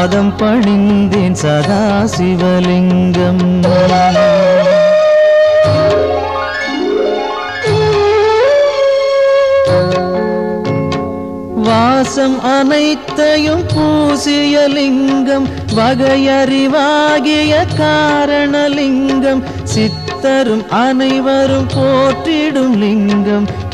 பாதம் பணிந்தேன் சதா சிவலிங்கம் வாசம் அனைத்தையும் பூசிய லிங்கம் வகையறிவாகிய காரணலிங்கம் சித்தரும் அனைவரும் போற்றிடும் லிங்கம்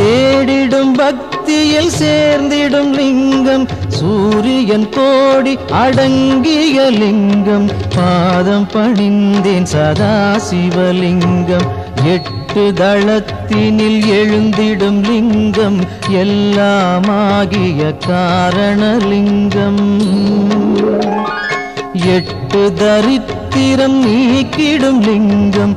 தேடிடும் பக்தியில் சேர்ந்திடும் லிங்கம் சூரியன் கோடி அடங்கிய லிங்கம். பாதம் பணிந்தேன் சதா சிவலிங்கம் எட்டு தளத்தினில் எழுந்திடும் லிங்கம் எல்லாமாகிய காரணலிங்கம். எட்டு தரித்திரம் நீக்கிடும் லிங்கம்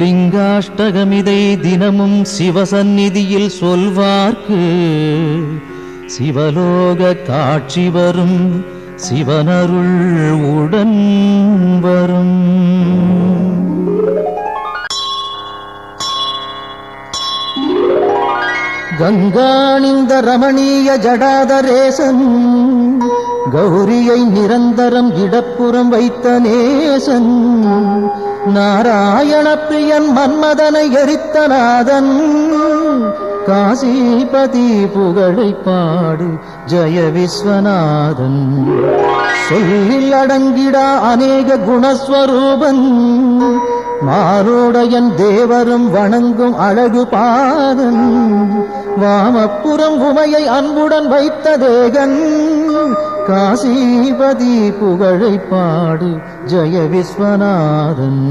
லிங்காஷ்டகமிதை தினமும் சிவசந்நிதியில் சொல்வார்க்கு. சிவலோக காட்சி வரும் சிவனருள் உடன் வரும். கங்காணிந்த ரமணீய ஜடாதரேசன் கௌரியை நிரந்தரம் இடப்புறம் வைத்த நேசன். நாராயண பிரியன் மன்மதனை எரித்த நாதன் காசிபதி புகழை பாடு ஜய விஸ்வநாதன். சொல்லில் அடங்கிடா அநேக குணஸ்வரூபன் மாரோடையன் தேவரும் வணங்கும் அழகு பாதன். வாமப்புறம் உமையை அன்புடன் வைத்த தேகன் காசிபதி புகழை பாடு ஜெய விஸ்வநாதன்.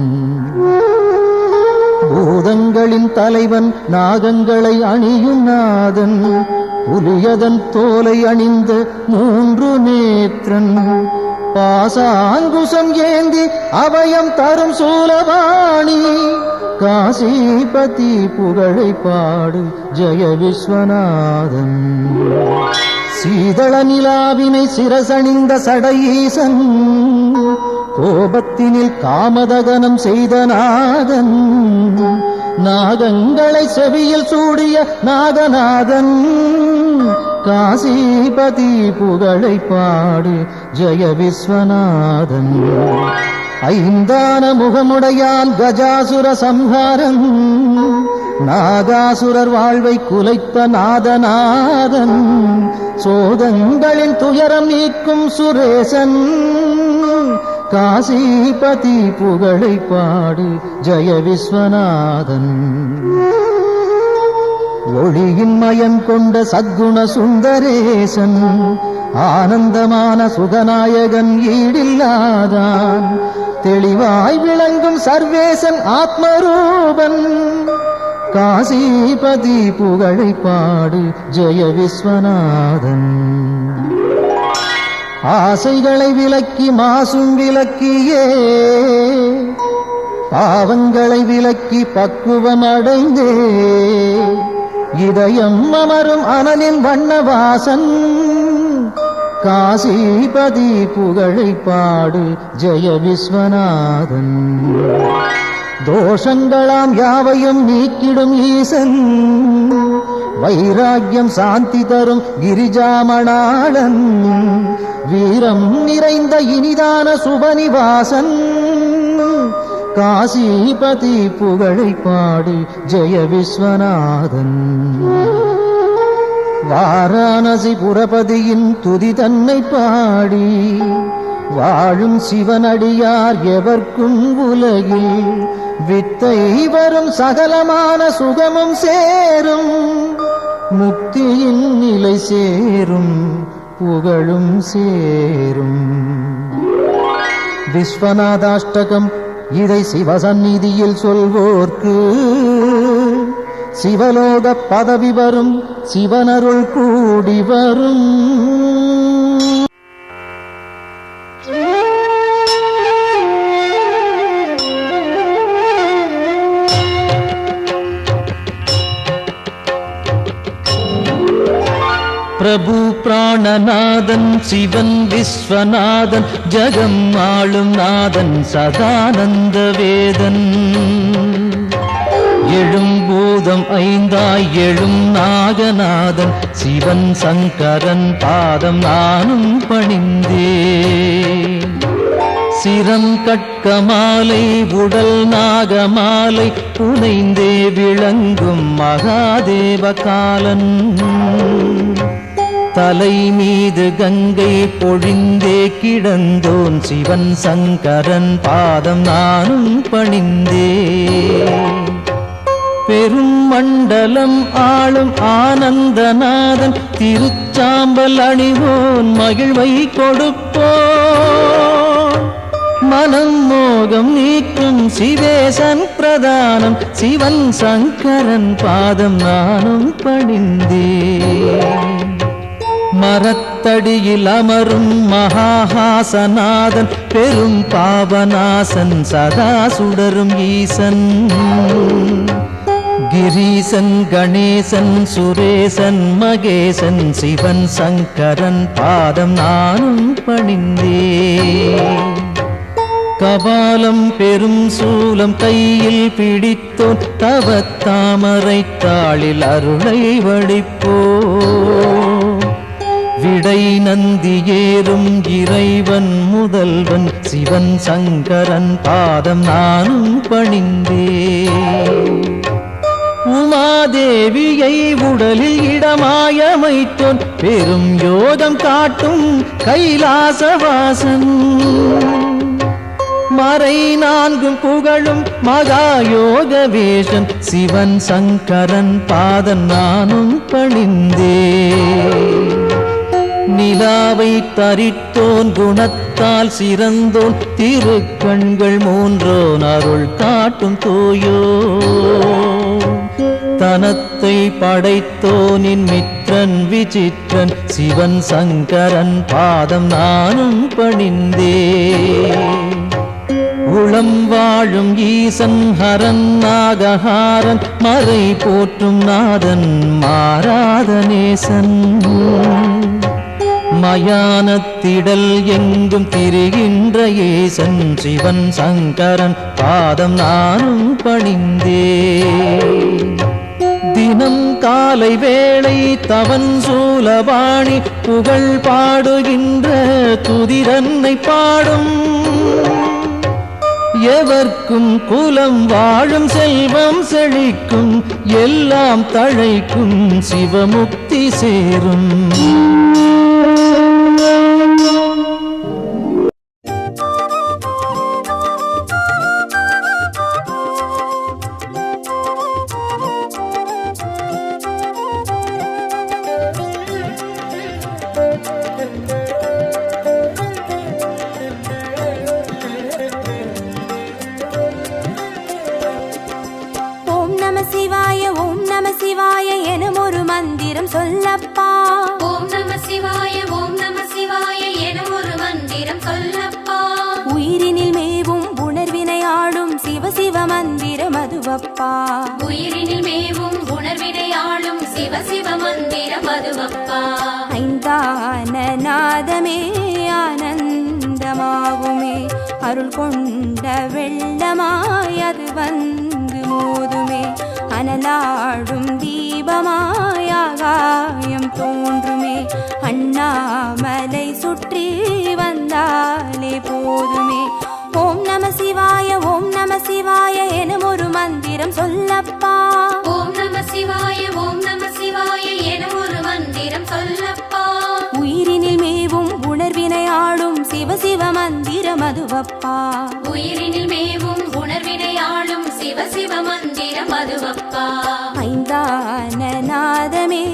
பூதங்களின் தலைவன் நாகங்களை அணியும் நாதன். புலியதன் தோலை அணிந்த மூன்று நேத்திரன் பாசாங்குசம் ஏந்தி அபயம் தரும் சூலபாணி. காசிபதி புகழை பாடு ஜெய விஸ்வநாதன். சீதள நிலாவினை சிரசணிந்த சடையீசன். கோபத்தினில் காமதகனம் செய்த நாதன். நாகங்களை செவியில் சூடிய நாகநாதன். காசிபதி புகழை பாடு ஜெய விஸ்வநாதன். ஐந்தான முகமுடையான் கஜாசுர சம்ஹாரம். நாகாசுரர் வாழ்வை குலைத்த நாதநாதன். சோதங்களின் துயரம் நீக்கும் சுரேசன். காசிபதி புகழை பாடு ஜெய விஸ்வநாதன். ஒளியின் மயம் கொண்ட சத்குண சுந்தரேசன் ஆனந்தமான சுகநாயகன் ஈடில்லாதான் தெளிவாய் விளங்கும் சர்வேசன் ஆத்மரூபன். காசிபதி புகழை பாடு ஜெய விஸ்வநாதன். ஆசைகளை விலக்கி மாசும் விலக்கியே பாவங்களை விலக்கி பக்குவம் அடைந்தே இதயம் அமரும் அனலின் வண்ணவாசன். காசிபதி புகழை பாடு ஜெய விஸ்வநாதன். தோஷங்களாம் யாவையும் நீக்கிடும் ஈசன். வைராக்கியம் சாந்தி தரும் கிரிஜாமணாளன். வீரம் நிறைந்த இனிதான சுபனிவாசன் காசிபதி புகழை பாடு ஜெய விஸ்வநாதன். வாராணசி புரபதியின் துதி தன்னை பாடி வாழும் சிவனடியார் எவர்க்கும் உலகில் வித்தை வரும் சகலமான சுகமும் சேரும். முக்தியின் நிலை சேரும் புகழும் சேரும். விஸ்வநாதாஷ்டகம் இதை சிவசந்நிதியில் சொல்வோர்க்கு. சிவலோக பதவி வரும் சிவனருள் கூடி வரும். பிரபு பிராணநாதன் சிவன் விஸ்வநாதன் ஜகம் ஆளும் நாதன் சதானந்த வேதன். எழும் பூதம் ஐந்தாய் எழும் நாகநாதன் சிவன் சங்கரன் பாதம் நானும் பணிந்தே. சிரம் கட்க மாலை உடல் நாகமாலை புனைந்தே விளங்கும் மகாதேவ காலன். தலை மீது கங்கை பொழிந்தே கிடந்தோன் சிவன் சங்கரன் பாதம் நானும் பணிந்தே. பெரும் மண்டலம் ஆளும் ஆனந்தநாதன் திருச்சாம்பல் அணிவோன் மகிழ்வை கொடுப்போ மனம் மோகம் நீக்கும் சிவேசன் பிரதானம் சிவன் சங்கரன் பாதம் நானும் பணிந்தே. மரத்தடியில் அமரும் மகாஹாசநாதன் பெரும் பாவநாசன் சதா சுடரும் ஈசன். கிரீசன் கணேசன் சுரேசன் மகேசன் சிவன் சங்கரன் பாதம் நானும் பணிந்தே கபாலம் பெரும் சூலம் கையில் பிடித்தோன் தவத்தாமரை தாளில் அருளை வடிப்போ விடை நந்தி ஏறும் இறைவன் முதல்வன் சிவன் சங்கரன் பாதம் நானும் பணிந்தே உமாதேவியை உடலில் இடமாயமைத்தோன் பெரும் யோகம் காட்டும் கைலாசவாசன் மறை நான்கும் புகழும் மகாயோக வேஷன் சிவன் சங்கரன் பாதன் நானும் பணிந்தே நிலாவை தரித்தோன் குணத்தால் சிறந்தோன் திருக்கண்கள் மூன்றோன் அருள் காட்டும் தோயோ. தனத்தை படைத்தோனின் மித்திரன் விசித்திரன் சிவன் சங்கரன் பாதம் நானும் பணிந்தே. உளம் வாழும் ஈசன் ஹரன் நாகஹாரன் மறை போற்றும் நாதன் மாறாத நேசன். மயானத்திடல் எங்கும் திரிகின்ற ஏசன் சிவன் சங்கரன் பாதம் நானும் பணிந்தே தினம் காலை வேளை தவன் சூலபாணி புகழ் பாடுகின்ற துதிரன்னை பாடும். எவர்க்கும் குலம் வாழும் செல்வம் செழிக்கும் எல்லாம் தழைக்கும் சிவமுக்தி சேரும். அதுவப்பா உயிரினில் மேவும் உணர்வினை ஆளும் சிவ சிவ மந்திரம் அதுவப்பா ஐந்தான நாதமே ஆனந்தமாகுமே. அருள் கொண்ட வெள்ளமாய் அது வந்து மோதுமே. அனலாடும் தீபமாய் ஆகாயம் தோன்றுமே. அண்ணாமலை சுற்றி வந்தாலே போதுமே. ஓம் நம சிவாய ஓம் நம சிவாய அதுவப்பா உயிரினில் மேவும் உணர்வினை ஆளும் சிவ சிவ மந்திரம் அதுவப்பா ஐந்தான நாதமே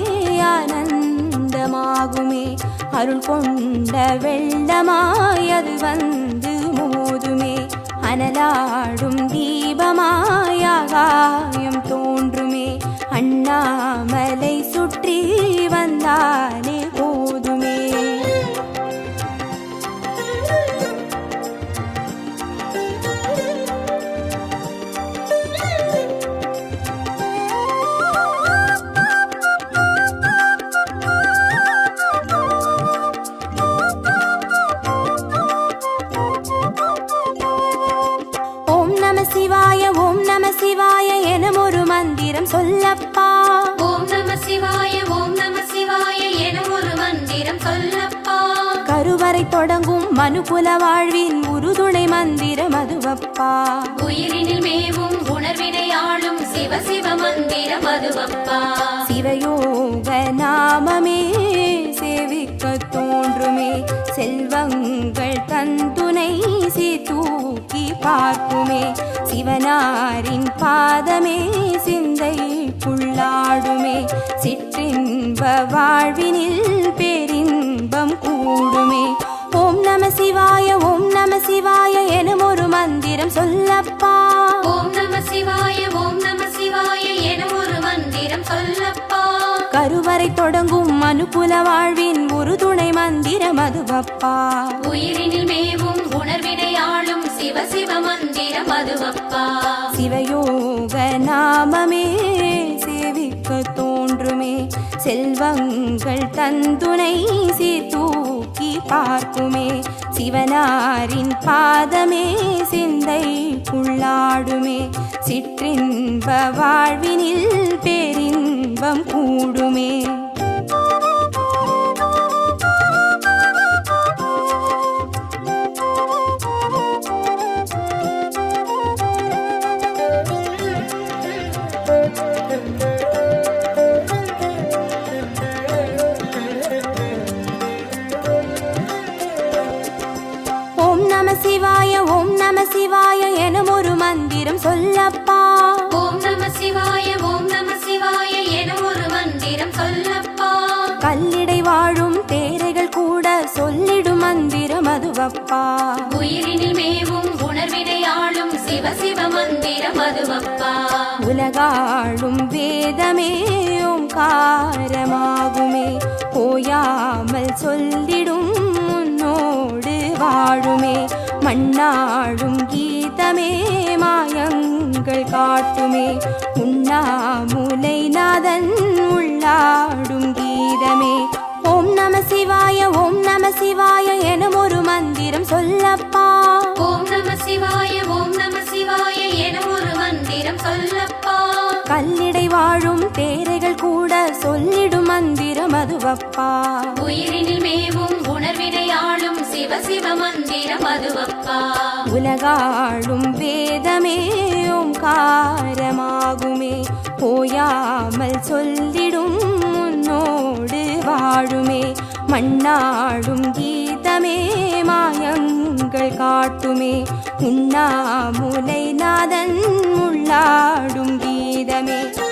ஆனந்தமாகுமே. அருள் கொண்ட வெள்ளமாய் அது வந்து மோதுமே. அனலாடும் தீபமாய் ஆகாயம் தோன்றுமே. அண்ணாமலை சுற்றி வந்தாலே போதுமே. மனுகுல வாழ்வின் உறுதுணை மந்திரம் அதுவப்பா. உயிரினில் மேவும் உணர்வினை ஆளும் சிவ சிவ மந்திரம் அதுவப்பா. சிவயோக நாமமே சேவிக்க தோன்றுமே. செல்வங்கள் தந்துணை தூக்கி பார்க்குமே. சிவனாரின் பாதமே சிந்தைக்குள்ளாடுமே. சிற்றின்ப வாழ்வினில் பேரின்பம் கூடுமே. நம சிவாய ஓம் நம சிவாய எனும் ஒரு மந்திரம் சொல்லப்பா. ஓம் நம சிவாய ஓம் நம சிவாய என ஒரு மந்திரம் சொல்லப்பா. கருவறை தொடங்கும் மனுகுல வாழ்வின் ஒரு துணை மந்திரம் அதுவப்பா. உயிரினில் மேவும் உணர்வினை ஆளும் சிவ சிவ மந்திரம் அதுவப்பா. சிவயோக நாமமே செல்வங்கள் தந்துணை சீர்தூக்கி பார்க்குமே. சிவனாரின் பாதமே சிந்தை உள்ளாடுமே சிற்றின்ப வாழ்வினில் பேரின்பம் கூடுமே. சிவ சிவ மந்திரம் அதுவப்பா உலகாளும் வேதமே ஓங்காரமாகுமே ஓயாமல் சொல்லிடும் உன்னோடு வாழுமே. மண்ணாடும் கீதமே மாயங்கள் காட்டுமே. உண்ணாமுலை நாதன் உள்ளாடும் கீதமே. அதுவப்பா உயிரினில் மேவும் உணர்வினை ஆளும் சிவ சிவ மந்திரம் அதுவப்பா உலகாளும் வேதமே ஓங்காரமாகுமே ஓயாமல் சொல்லிடும் உன்னோடு வாழுமே. மண்ணாடும் கீதமே மாயங்கள் காட்டுமே. உண்ணாமுலை நாதன் உள்ளாடும் கீதமே.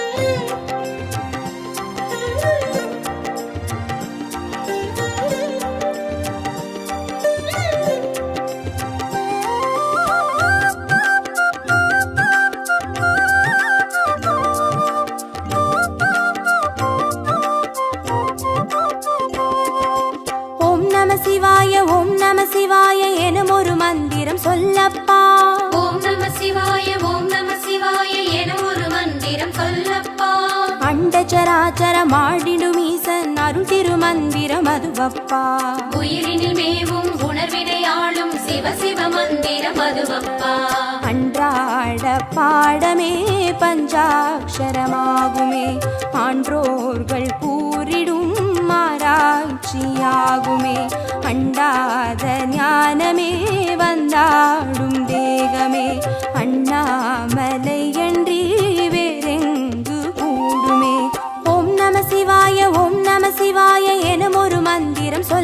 ஆடிடும் ஈசன் அருள் திருமந்திரம் அதுவப்பா. உயிரினில் மேவும் உணர்வினையாளும் சிவ சிவ மந்திரம் அதுவப்பா. அன்றாட பாடமே பஞ்சாட்சரமாகுமே. ஆன்றோர்கள் கூறிடும் ஆராய்ச்சியாகுமே. அண்டாத ஞானமே வந்தாடும் தேகமே. அண்ணாமலை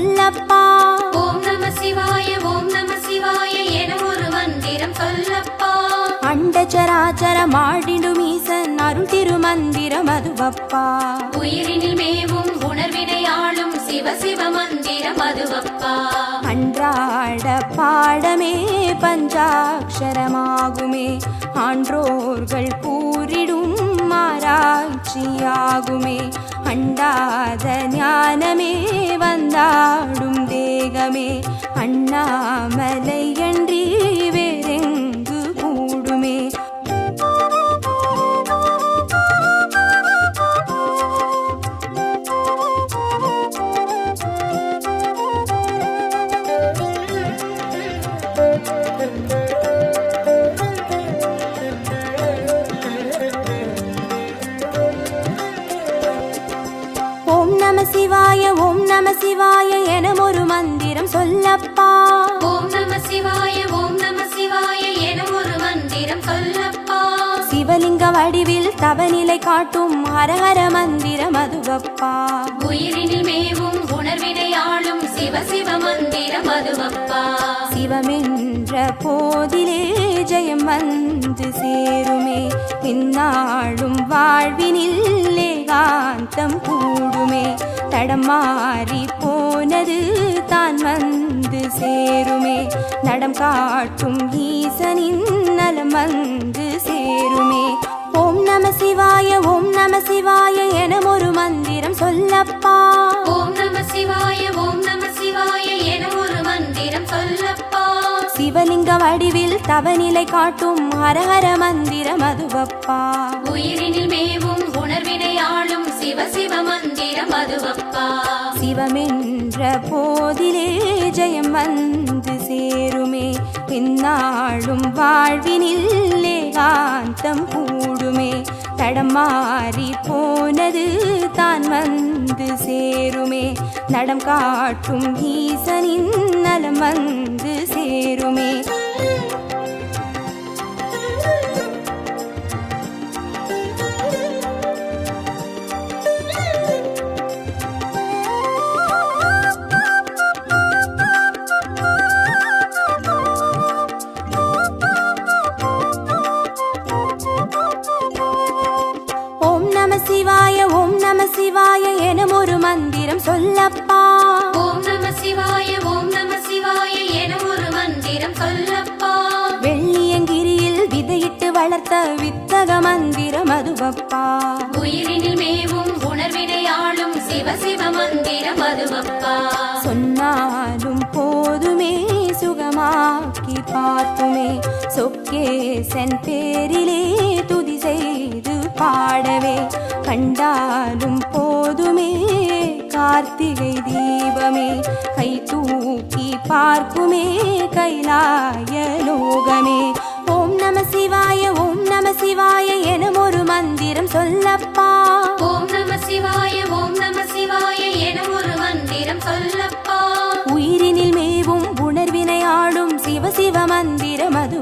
சொல்லப்பா. ஓம் நம சிவாய ஓம் நம சிவாய என ஒரு மந்திரம் சொல்லப்பா. அண்டச்சராச்சரம் ஆடிடும் ஈசன் அருள் திருமந்திரம் அதுவப்பா. உயிரினில் மேவும் உணர்வினையாளும் சிவ சிவ மந்திரம் அதுவப்பா. அன்றாட பாடமே பஞ்சாட்சரமாகுமே. ஆன்றோர்கள் கூறிடும் ஆராய்ச்சியாகுமே. அண்டாத ஞானமே வந்தாடும் தேகமே அண்ணாமலை அன்றி சிவாய என ஒரு மந்திரம் சொல்லப்பா. ஓம் நம சிவாய ஓம் நம சிவாய என ஒரு மந்திரம் சொல்லப்பா. சிவலிங்க வடிவில் தவநிலை காட்டும் ஹரஹர மந்திரம் அதுவப்பா. உயிரினில் மேவும் உணர்வினையாளும் சிவ சிவ மந்திரம் அதுவப்பா. சிவமென்ற போதிலே ஜெயம் வந்து சேருமே. இந்நாளும் வாழ்வினில் ஏகாந்தம் கூடுமே. தடம் போனது தான் வந்து சேருமே. நடம் காட்டும் ஈசனின் நலம் வந்து சேருமே. ஓம் நம சிவாய ஓம் நம சிவாய என ஒரு மந்திரம் சொல்லப்பா. ஓம் நம சிவாய ஓம் நம சிவாய என ஒரு மந்திரம் சொல்லப்பா. சிவலிங்க வடிவில் தவநிலை காட்டும் ஹரஹர மந்திரம் அதுவப்பா. உயிரினில் மேவும் உணர்வினையாளும் சிவ சிவ மந்திரம் அதுவப்பா சிவமென்ற போதிலே ஜெயம் வந்து சேருமே. பின்னாளும் வாழ்வினில்லே காந்தம் கூடுமே. தடம் மாறி போனது தான் வந்து சேருமே. நடம் காட்டும் ஈசனின் நலம் வந்து சேருமே. மந்திரம் அதுவப்பா உயிரினில் மேவும் உணர்வினையாளும் சிவ சிவ மந்திரம் அதுவப்பா சொன்னாலும் போதுமே சுகமாக்கி பார்த்துமே சொக்கேசன் பேரிலே துதி செய்து பாடவே. கண்டாலும் போதுமே கார்த்திகை தீபமே. கை தூக்கி பார்க்குமே கைலாய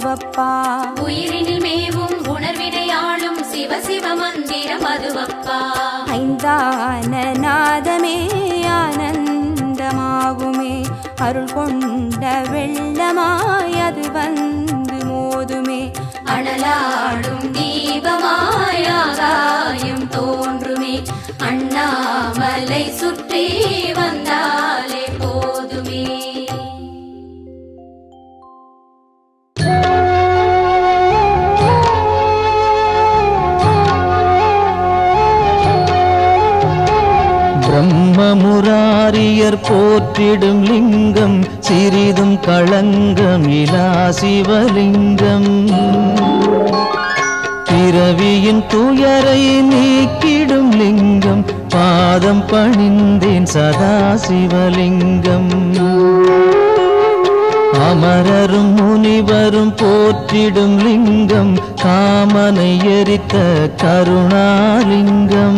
மந்திரம் அதுவப்பா உயிரினில் மேவும் உணர்வினையாளும் சிவ சிவ மந்திரம் அதுவப்பா ஐந்தான நாதமே ஆனந்தமாகுமே. அருள் கொண்ட வெள்ளமாய் அது வந்து மோதுமே. அனலாடும் தீபமாய் ஆகாயம் தோன்றுமே. அண்ணாமலை சுற்றி வந்தாலே பிரம்ம முராரியர் போற்றிடும் லிங்கம் சிறிதும் களங்கம் இலா சிவலிங்கம். பிறவியின் துயரை நீக்கிடும் லிங்கம் பாதம் பணிந்தேன் சதா சிவலிங்கம். அமரரும் முனிவரும் போற்றிடும் லிங்கம் காமனை எரித்த கருணாலிங்கம்.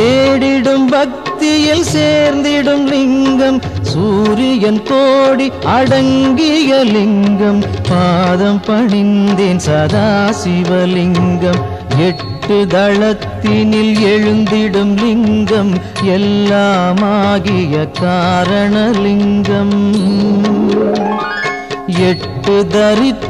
தேடிடும் பக்தியில் சேர்ந்திடும் லிங்கம் சூரியன் கோடி அடங்கிய லிங்கம் பாதம் பணிந்தேன் சதா சிவலிங்கம் எட்டு தளத்தினில் எழுந்திடும் லிங்கம் எல்லாமாகிய காரணலிங்கம். எட்டு தரித்த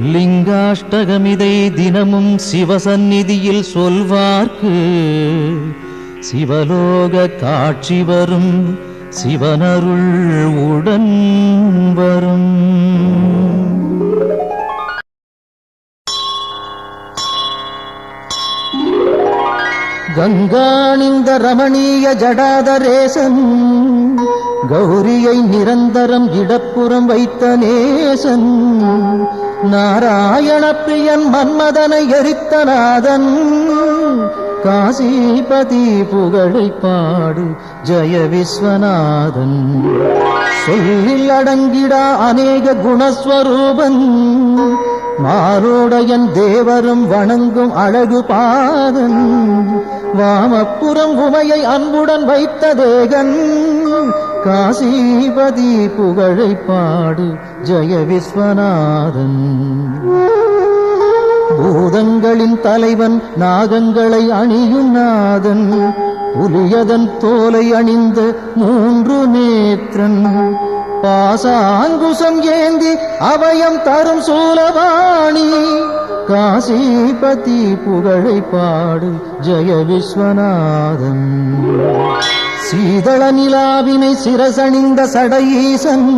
லிங்காஷ்டகமிதை தினமும் சிவசந்நிதியில் சொல்வார்க்கு. சிவலோக காட்சி வரும் சிவனருள் உடன் வரும். கங்காணிந்த ரமணீய ஜடாதரேசன் கௌரியை நிரந்தரம் இடப்புறம் வைத்த நேசன். நாராயண பிரியன் மன்மதனை எரித்த நாதன் காசிபதி புகழை பாடு ஜய விஸ்வநாதன். சொல்லில் அடங்கிடா அநேக குணஸ்வரூபன் மாரோடையன் தேவரும் வணங்கும் அழகு பாதன். வாமப்புறம் உமையை அன்புடன் வைத்த தேகன் காசிபதி புகழை பாடு ஜெய விஸ்வநாதன். பூதங்களின் தலைவன் நாகங்களை அணியும் நாதன். புலியதன் தோலை அணிந்த மூன்று நேத்திரன் பாசாங்குசம் ஏந்தி அபயம் தரும் சூலவாணி காசிபதி புகழை பாடு ஜெய விஸ்வநாதன். சீதள நிலாவினை சிரசணிந்த சடையீசன்.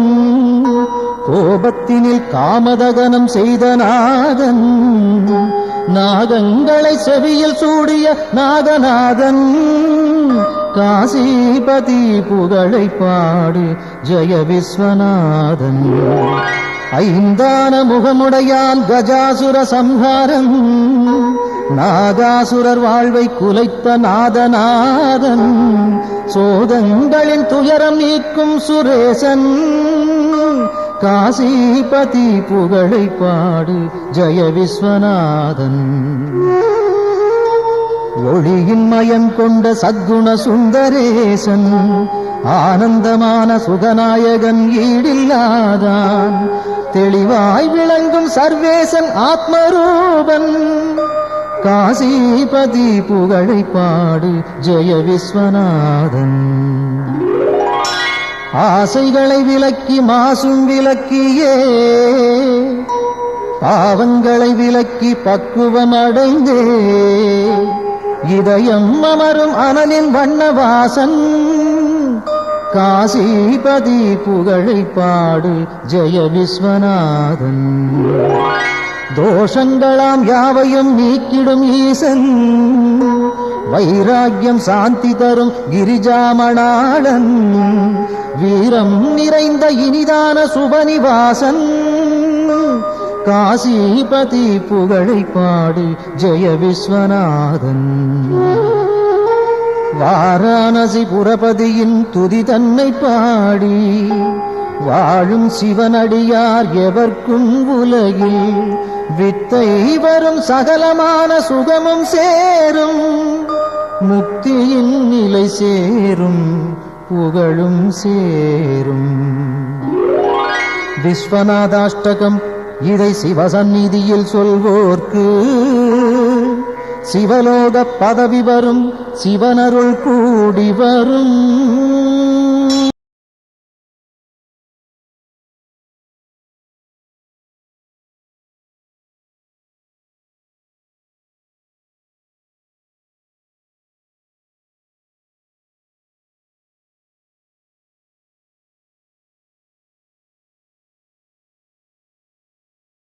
கோபத்தினில் காமதகனம் செய்த நாதன். நாகங்களை செவியில் சூடிய நாகநாதன் காசிபதி புகழை பாடு ஜெய விஸ்வநாதன். ஐந்தான முகமுடையான் கஜாசுர சம்ஹாரம் நாகாசுரர் வாழ்வை குலைத்த நாதநாதன். சோதங்களின் துயரம் நீக்கும் சுரேசன் காசிபதி புகழை பாடு ஜெய விஸ்வநாதன். ஒளியின் மயம் கொண்ட சத்குண சுந்தரேசன் ஆனந்தமான சுகநாயகன் ஈடில்லாதான் தெளிவாய் விளங்கும் சர்வேசன் ஆத்மரூபன். காசிபதி புகழை பாடு ஜெய விஸ்வநாதன். ஆசைகளை விலக்கி மாசும் விலக்கியே பாவங்களை விலக்கி பக்குவம் அடைந்தே. இதயம் அமரும் அனலின் வண்ணவாசன் காசிபதி புகழை பாடு ஜெய விஸ்வநாதன். தோஷங்களாம் யாவையும் நீக்கிடும் ஈசன். வைராக்கியம் சாந்தி தரும் கிரிஜாமணாளன். வீரம் நிறைந்த இனிதான சுபனிவாசன் காசிபதி புகழை பாடு ஜெய விஸ்வநாதன். வாராணசி புரபதியின் துதி தன்னை பாடி வாழும் சிவனடியார் எவர்க்கும் உலகில் வித்தை வரும் சகலமான சுகமும் சேரும். முக்தியின் நிலை சேரும் புகழும் சேரும். விஸ்வநாதாஷ்டகம் இதை சிவசந்நிதியில் சொல்வோர்க்கு. சிவலோக பதவி வரும் சிவனருள் கூடி வரும்.